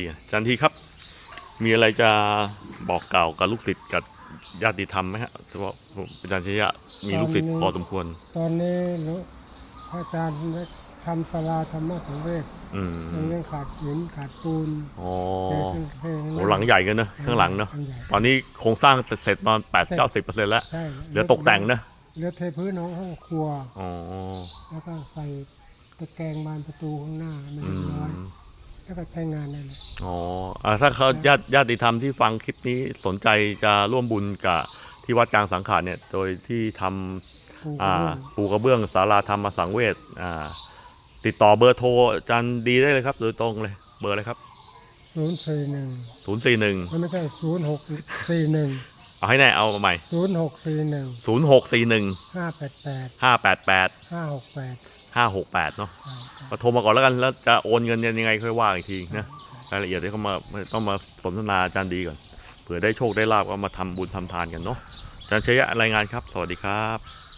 อาจารย์ทีครับ มีอะไรจะบอกกล่าวกับลูกศิษย์กับญาติธรรมไหมฮะเพราะว่าผมอาจารย์ชยะมีลูกศิษย์พอสมควร ตอนนี้หลวงพระอาจารย์ได้ทำศาลาธรรมสังเวชอืมยังยังขาดหินขาดปูนอ๋อเทขึ้นเทขึ้นโหหลังใหญ่กันเนอะข้างหลังเนอะหลังใหญ่ตอนนี้โครงสร้างเสร็จประมาณแปดเก้าสิบเปอร์เซ็นต์แล้วใช่เหลือตกแต่งนะเหลือเทพื้นของห้องครัวอ๋อแล้วก็ใส่ตะแกรงบานประตูข้างหน้ามัน แล้วก็ใช้งานได้เลยอ๋ออ่าถ้าเขาญาติญาติธรรมที่ฟังคลิปนี้สนใจจะร่วมบุญกับที่วัดกลางสังขารเนี่ยโดยที่ทำปูอ่าปูกระเบื้องศาลาธรรมสังเวชอ่าติดต่อเบอร์โทรอาจารย์ดีได้เลยครับ โดยตรงเลยเบอร์อะไรครับ ศูนย์สี่หนึ่ง041 ไม่ใช่ศูนย์หกสี่หนึ่งเอาให้แน่เอามาใหม่ ศูนย์หกสี่หนึ่ง0641 ห้าแปดแปด588 ห้าหกแปด 568เนาะมาโทรมาก่อนแล้วกันแล้วจะโอนเงินยังไงค่อยว่าอีกทีนะรายละเอียดที่เขามาต้องมาสนทนาอาจารย์ดีก่อนเผื่อได้โชคได้ลาบก็มาทำบุญทำทานกันเนาะอาจารย์ชยะรายงานครับ สวัสดีครับ